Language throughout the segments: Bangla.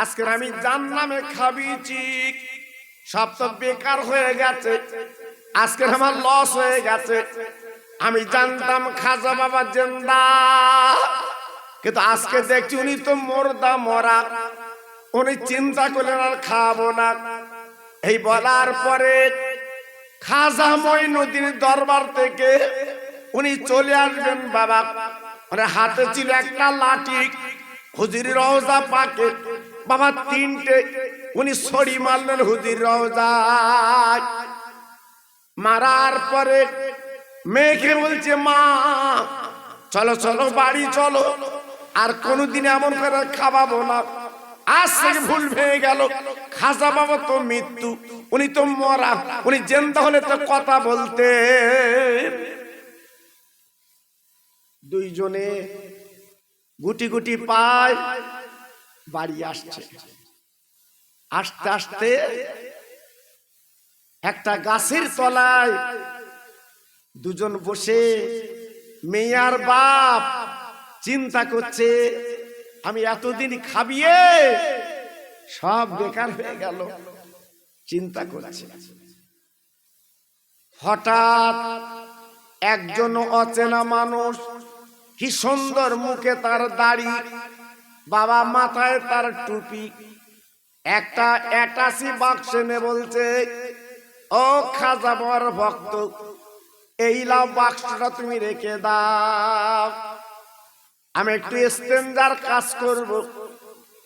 আজকে আমি জান্নামে খাবিছি সব তো বেকার হয়ে গেছে। আজকে আমার লস হয়ে গেছে। আমি জানতাম খাজা বাবা জেন্দা। কিন্তু আজকে দেখছি উনি তো মরদা মরা। উনি চিন্তা করলেন আর খাব না। এই বলার পরে খাজা মঈনুদ্দিন দরবার থেকে উনি চলে আসবেন বাবা। মানে হাতে ছিল একটা লাঠি। হুজির রওজা পাকে। বাবা তিনটে, উনি ছড়ি মারলেন হুজির মারার পরে মেয়েকে বলছে, মা, চলো চলো, বাড়ি চলো, আর কোনোদিন এমন করে খাওয়াবো না। আজ থেকে ভুল ভেঙে গেল, খাজা বাবা তো মৃত্যু, উনি তো মরা, উনি জেন্দা হলে তো কথা বলতে দুইজনে গুটি গুটি পায় বাড়ি আসছে। আস্তে আস্তে একটা গাছের তলায় দুজন বসে মেয়ার বাপ চিন্তা করছে, আমি এতদিন খাবিয়ে সব বেকার হয়ে গেল চিন্তা করছে। হঠাৎ একজন অচেনা মানুষ কি সুন্দর মুখে তার দাড়ি বাবা মাথায় তার টুপি। একটা অ্যাটাসি বাক্স এনে বলছে, ও খাজা বর ভক্ত, এই লাভ বাক্সটা তুমি রেখে দাও। আমি একটু স্টেঞ্জার কাজ করব,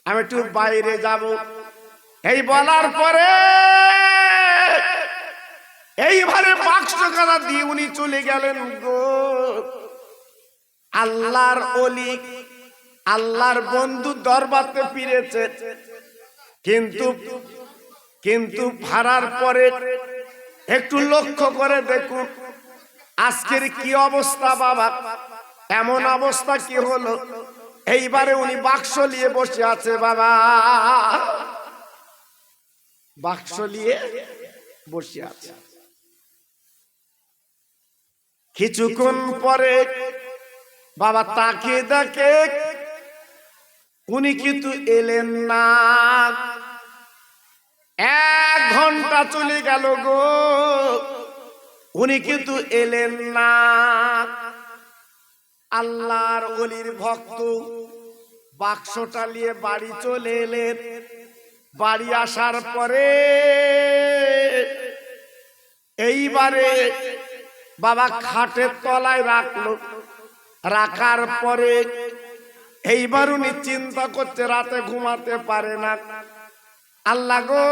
আমি একটু বাইরে যাব। এই বলার পরে এইভাবে বাক্স কাদা দিয়ে উনি চলে গেলেন গো। আল্লাহর অলি আল্লাহর বন্ধু দরবারতে ফিরেছে। কিন্তু কিন্তু ভাড়ার পরে একটু লক্ষ্য করে দেখুন, আজকের কি অবস্থা বাবা? এমন অবস্থা কি হলো? এইবারে উনি বাক্স নিয়ে বসে আছে বাবা। বাক্স নিয়ে বসে আছে। কিছুক্ষণ পরে বাবা তাকে দেখে উনি কিন্তু এলেন না। এক ঘণ্টা চলে গেল গো। উনি কিন্তু এলেন না। আল্লাহর অলির ভক্ত বাক্সটা নিয়ে বাড়ি চলে এলেন। বাড়ি আসার পরে এইবারে বাবা খাটের তলায় রাখল। রাখার পরে এইবার উনি চিন্তা করছে, রাতে ঘুমাতে পারে না। আল্লাহ গো,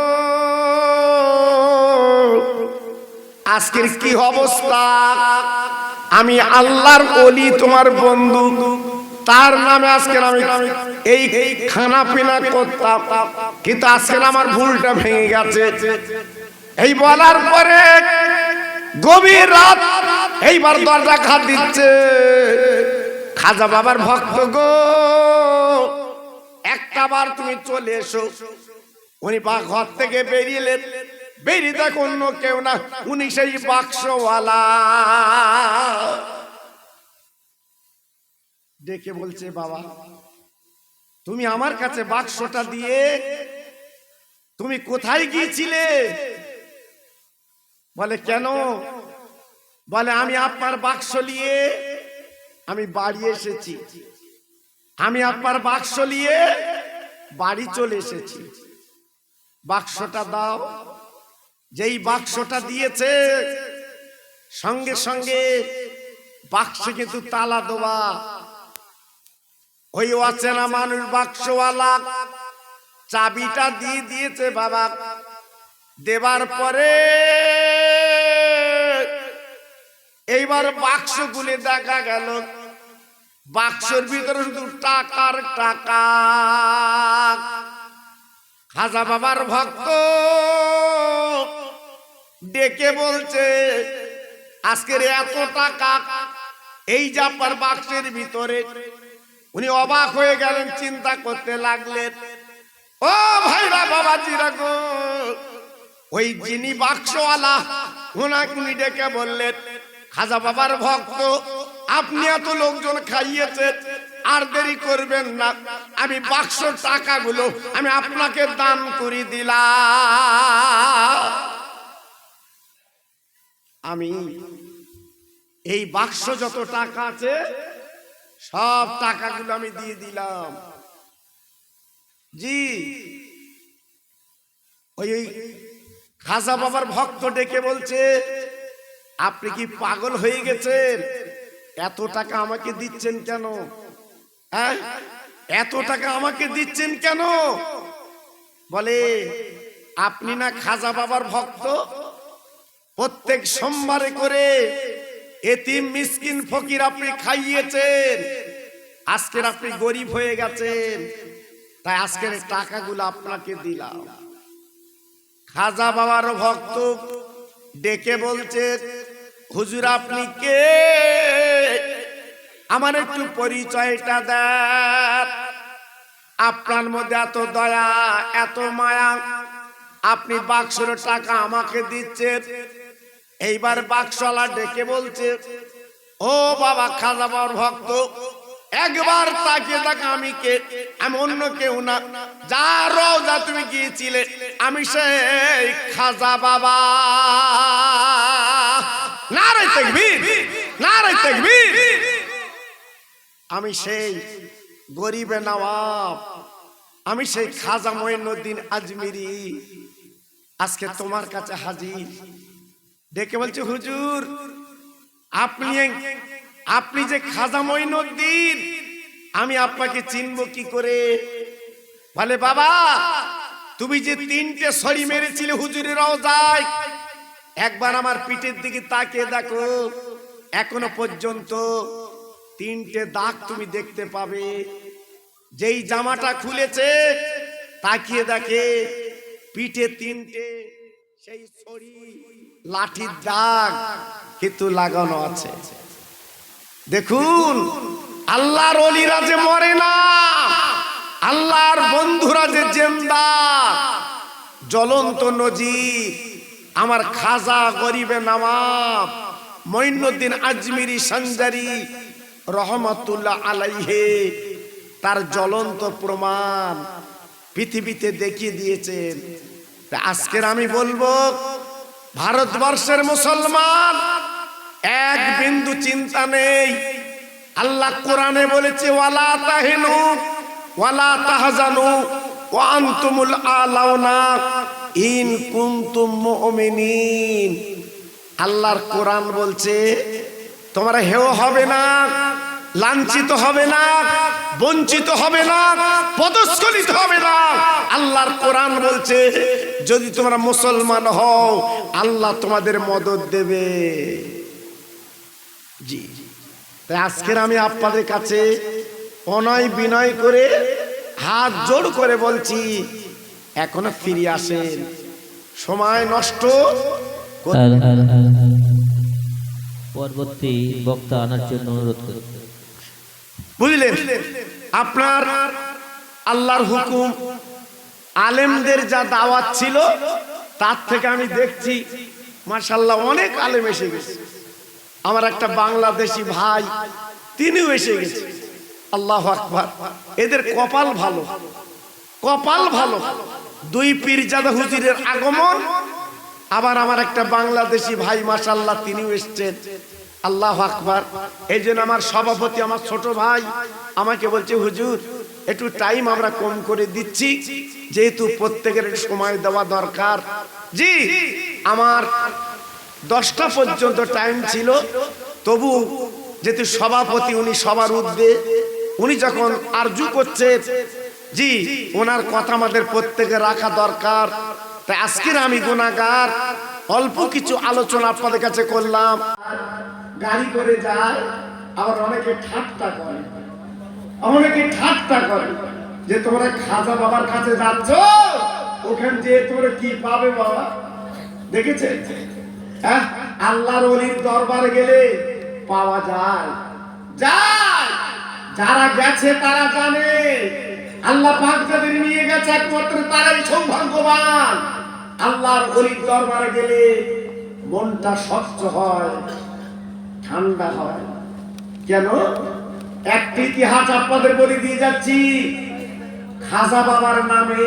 আজকের কি অবস্থা? আমি আল্লাহর অলি তোমার বন্ধু। তার নামে আজকে আমি এই খানা পিনা করতাম, কিন্তু আজকে আমার ভুলটা ভেঙে গেছে। এই বলার পরে গভীর রাত এইবার দরজা খাত দিচ্ছে। খাজা বাবার ভক্ত গো। একটা বার তুমি চলে এসো। উনি বা ঘর থেকে বেরিয়েলেন। বেরিয়ে দেখ অন্য কেউ না, উনি সেই বাক্সওয়ালা। ডেকে বলছে, বাবা, তুমি আমার কাছে বাক্সটা দিয়ে তুমি কোথায় গিয়েছিলে? বলে, কেন? বলে, আমি আপনার বাক্স নিয়ে আমি বাড়ি এসেছি। আমি আপনার বাক্স নিয়ে বাড়ি চলে এসেছি। বাক্সটা দাও। যেই বাক্সটা দিয়েছে, সঙ্গে সঙ্গে বাক্সে কিন্তু তালা দেওয়া। ওই অচেনা মানুষ বাক্সওয়ালা চাবিটা দিয়ে দিয়েছে বাবা। দেবার পরে এইবার বাক্স গুলে দেখা গেল। বাক্সের ভিতরে শুধু টাকার টাকা খাজা বাবার ভক্ত ডেকে বলছে, আজকের এত টাকা এই জাপার বাক্সের ভিতরে। উনি অবাক হয়ে গেলেন, চিন্তা করতে লাগলেন। ও ভাইরা বাবাজিরা গো, ওই যিনি বাক্সওয়ালা, ওনাকে উনি ডেকে বললেন, খাজা বাবার ভক্ত আপনি এত লোকজন খাইয়েছেন আর দেরি করবেন না। আমি বাক্স টাকাগুলো আমি আপনাকে দান করে দিলাম। আমি এই বাক্স যত টাকা আছে, সব টাকাগুলো আমি দিয়ে দিলাম। জি, ওই ওই খাজা বাবার ভক্ত ডেকে বলছে, আপনি কি পাগল হয়ে গেছেন? এত টাকা আমাকে দিচ্ছেন কেন? হ্যাঁ? এত টাকা আমাকে দিচ্ছেন কেন? বলে, আপনি না খাজা বাবার ভক্ত? প্রত্যেক সোমবারে করে এতিম মিসকিন ফকির আপনি খাইয়েছেন। আজকের আপনি গরিব হয়ে গেছেন। তাই আজকের টাকাগুলো আপনাকে দিলাম। খাজা বাবার ভক্ত ডেকে বলছে, হুজুর, আপনি কে? আমার একটু পরিচয়টা দেন। আপনার মধ্যে এত দয়া, এত মায়া, আপনি বাক্সের টাকা আমাকে দিচ্ছেন। এইবার বাক্সওয়ালা ডেকে বলছে, ও বাবা, খাজা বাবার ভক্ত, একবার তাকে দেখ আমি কে, আমি অন্য কেউ না। যা রোজা তুমি গিয়েছিলে, আমি সেই খাজা বাবা। নারে তাকবীর নারে তাকবীর। আমি সেই গরিবে নওয়াব, আমি সেই খাজা মঈনুদ্দিন আজমিরি। আজকে তোমার কাছে হাজির। ডেকে বলছে, হুজুর, আপনি আপনি যে খাজা মঈনুদ্দিন, আমি আপনাকে চিনব কি করে? বলে, বাবা, তুমি যে তিনটে সরি মেরেছিলে হুজুরের রওজায়, একবার আমার পিঠের দিকে তাকিয়ে দেখো, এখনও পর্যন্ত তিনটে দাগ তুমি দেখতে পাবে। যেই জামাটা খুলেছে, তাকিয়ে দেখে পিঠে তিনটে, সেই ছড়ি, লাঠির দাগ কিন্তু লাগানো আছে। দেখুন, আল্লাহর অলিরা যে মরে না, আল্লাহর বন্ধুরা যে জেন্দা, জ্বলন্ত নজির, আমার খাজা গরিবে নবাব মঈনুদ্দিন আজমিরি সঞ্জারি রহমতুল্লাহ আলাইহে, তার জ্বলন্ত প্রমাণ পৃথিবীতে দেখিয়ে দিয়েছেন। আজকের আমি বলব, ভারতবর্ষের মুসলমান এক বিন্দু চিন্তা নেই। আল্লাহ কোরআনে বলেছে, ওয়ালা তাহিনু, ওয়ালা তাহজানু, ওয়া আনতুমুল আলাউনা, ইন কুনতুম মুমিনিন। আল্লাহর কোরআন বলছে, তোমরা হেও হবে না। লাঞ্ছিত হবে না বঞ্চিত হবে না পদস্খলিত হবে না। আল্লাহর কোরআন বলছে যদি তোমরা মুসলমান হও আল্লাহ তোমাদের মদত দেবে। জি। তাই আজকের আমি আপনাদের কাছে অনয় বিনয় করে হাত জোড় করে বলছি এখনও ফিরে আসেন। সময় নষ্ট পরবর্তী বক্তা আনার জন্য অনুরোধ করি বুঝলেন? আপনার আল্লাহর হুকুম, আলেমদের যা দাওয়াত ছিল, তার থেকে আমি দেখছি মাশাল্লাহ অনেক আলেম এসে গেছে। আমার একটা বাংলাদেশি ভাই, তিনিও এসে গেছে। আল্লাহ আকবার। এদের কপাল ভালো। কপাল ভালো। দুই পীরজাদা হুজুরের আগমন। আবার আমার একটা বাংলাদেশি ভাই মাশাল্লাহ তিনিও এসছেন। আল্লাহ আকবার। এই জন্য আমার সভাপতি, আমার ছোট ভাই আমাকে বলছে, হুজুর, একটু টাইম আমরা কম করে দিচ্ছি। যেহেতু প্রত্যেকের সময় দেওয়া দরকার। জি, আমার দশটা পর্যন্ত টাইম ছিল। তবু যেহেতু সভাপতি, উনি সবার উদ্বে উনি যখন আরজু করছে, জি, ওনার কথা আমাদের প্রত্যেকে রাখা দরকার। তাই আজকের আমি গুণাগার অল্প কিছু আলোচনা আপনাদের কাছে করলাম। গাড়ি করে যায়, আবার অনেকে ঠাট্টা করে। অনেকে ঠাট্টা করে যে তোমরা খাজা বাবার কাছে যাচ্ছ, ওখান যে তোমরা কি পাবে বাবা? দেখেছে? হ্যাঁ আল্লাহর অলির দরবারে গেলে পাওয়া যায়। যায়! যারা গেছে তারা জানে। আল্লাহ পাক যাদের নিয়ে গেছে একমাত্র তারাই সৌভাগ্যবান। আল্লাহর অলির দরবারে গেলে মনটা স্বচ্ছ হয়। ঠান্ডা হয়। কেন? একটি ইতিহাস আপনাদের বলে দিয়ে যাচ্ছি। খাজা বাবার নামে,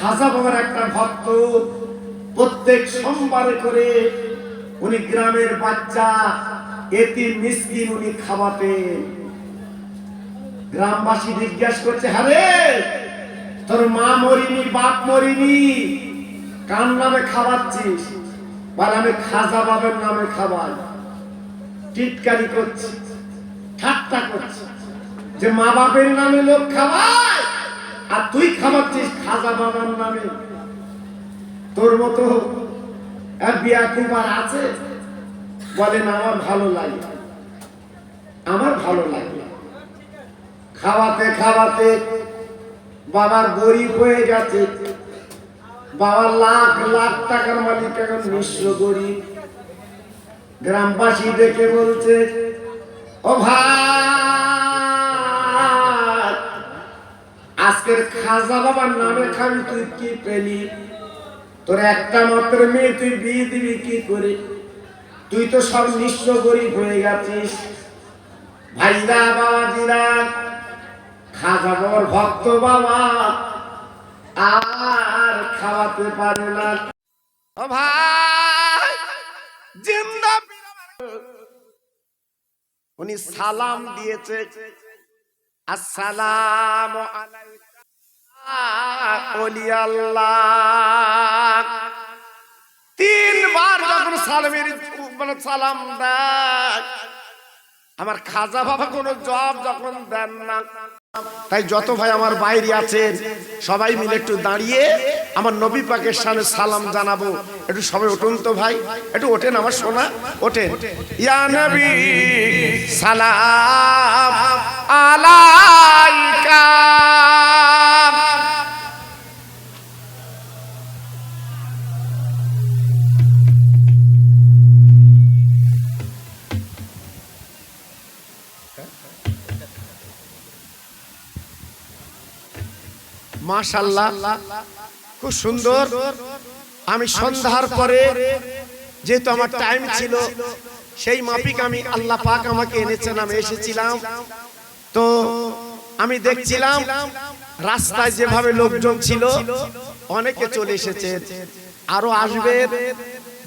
খাজা বাবার একটা ভক্ত প্রত্যেক সোমবারে করে উনি গ্রামের বাচ্চা এটি মিসকিন উনি খাওয়াতেন গ্রামবাসী জিজ্ঞাসা করছে হারে তোর মা মরিনি, বাপ মরিনি, কার নামে খাওয়াচ্ছিস? বলে, আমি খাজা বাবার নামে খাওয়াই। টিটকারি করছি, ঠাট্টা করছে, যে মা বাপের নামে লোক খাওয়ায় আর তুই খাওয়াচ্ছিস খাজা বাবার নামে। তোর মতো বিয়া আছে বলেন আমার ভালো লাগে আমার ভালো লাগে খাওয়াতে খাওয়াতে বাবার গরিব হয়ে গেছে। বাবা লাখ লাখ টাকার মালিক, এখন নিঃস্ব গরিব। গ্রামবাসী দেখে বলছে, ও আজকের খাজা বাবার নামে খাবি, তুই কি পেলি? তোর একটা মাত্র মেয়ে, তুই বিয়ে দিবি কি করে? তুই তো সব নিঃস্ব গরিব হয়ে গেছিস। ভাইরা, বাবাজিরা, খাজা বাবার ভক্ত বাবা, আর খাওয়াতে পারে না। ও ভাই উনি সালাম দিয়েছে। আসসালাম তিনবার যখন সালামের মানে সালাম দেয় আমার খাজা বাবা কোনো জব যখন দেন না। তাই যত ভাই আমার বাইরে আছেন সবাই মিলে একটু দাঁড়িয়ে আমার নবী পাকের সামনে সালাম জানাব। একটু সবাই উঠুন তো ভাই। একটু ওঠেন আমার সোনা। ওঠেন। ইয়া নবী, সালাম আলাইকা। মাশাল্লাহ। খুব সুন্দর। আমি সন্ধ্যার পরে যেহেতু আমার টাইম ছিল, সেই মাফিক আমি আল্লাহ পাক আমাকে এনেছেন, আমি এসেছিলাম। তো আমি দেখছিলাম, রাস্তায় যেভাবে লোকজন ছিল, অনেকে চলে এসেছে। আরও আসবে,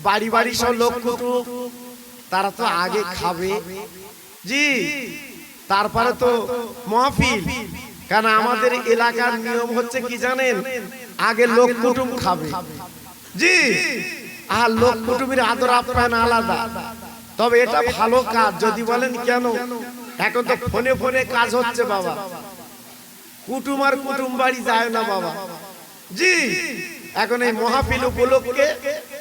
বাড়ি বাড়ি সব লোক তারা তো আগে খাবে। জি, তারপরে তো মহফিল। কারণ আমাদের এলাকার নিয়ম হচ্ছে কি জানেন? আগে লোক কুটুম খাবে। জি। আর লোক কুটুমের আদর আপ্যায়ন আলাদা। তবে এটা ভালো কাজ যদি বলেন কেন? এখন তো ফোনে ফোনে কাজ হচ্ছে বাবা। কুটুম আর কুটুম বাড়ি যায় না বাবা। জি। এখন এই মহাপিল উপলক্ষে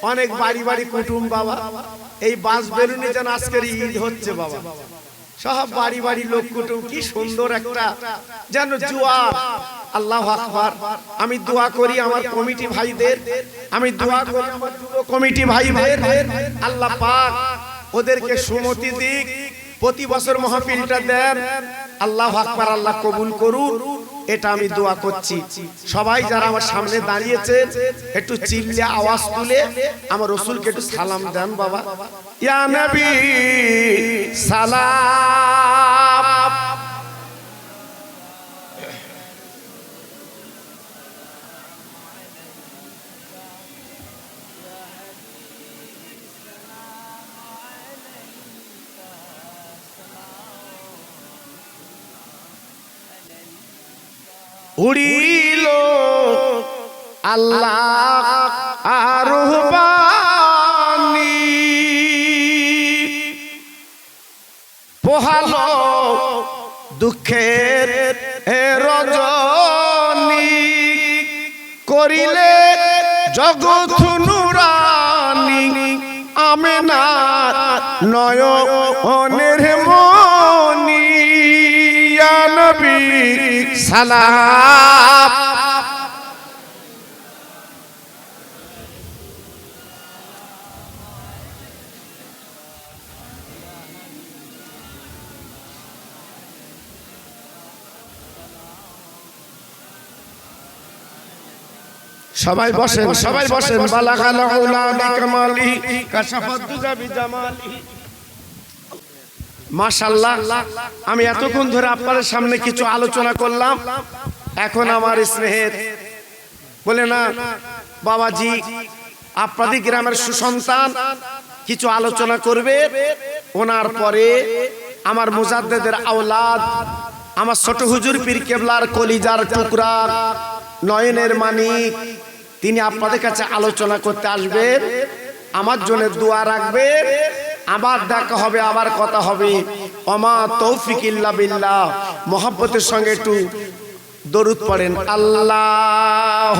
অনেক বাড়ি বাড়ি কুটুম বাবা। এই বাস বেলুনে যেন আজকের ঈদ হচ্ছে বাবা। সব বাড়ি বাড়ি লোক কুটুম, কি সুন্দর একটা, যেন জুয়া। আল্লাহ আকবার। আমি দোয়া করি আমার কমিটি ভাইদের, আমি দোয়া করি আমার যুব ভাই ভাইদের। আল্লাহ পাক ওদেরকে সুমতি দিক প্রতি বছর মহাপিলটা দেন। আল্লাহ আকবার, আল্লাহ কবুল করুন। এটা আমি দোয়া করছি। সবাই যারা আমার সামনে দাঁড়িয়েছে একটু চিল্লে আওয়াজ তুলে আমার রসুলকে একটু সালাম দেন, বাবা। ইয়া নবী, সালাম। উড়িল আল্লাহ আরবানি পোহালো দুঃখের রজনী করিলে জগৎ নুরানি আমেনা নয়নের নবী সালাম। সবাই বসেন সবাই বসেন। বালাগালা উলানি কামালি কাশাফাত দুজা বিজামালি মাশাল্লাহ আমি এতক্ষণ ধরে আপনাদের সামনে কিছু আলোচনা করলাম। এখন আমার স্নেহের বলে না, বাবাজি, আপনাদের গ্রামের সুসন্তান কিছু আলোচনা করবে। ওনার পরে আমার মুজাদ্দেদের আওলাদ, আমার ছোট হুজুর পীর কেবলার কলিজার টুকরা, নয়নের মানিক, তিনি আপনাদের কাছে আলোচনা করতে আসবেন, আমার জন্য দোয়া রাখবেন। আবার দেখা হবে, আবার কথা হবে। অমা তৌফিক ইল্লা বিল্লাহ। মোহাব্বতের সঙ্গে একটু দরুদ পড়েন। আল্লাহ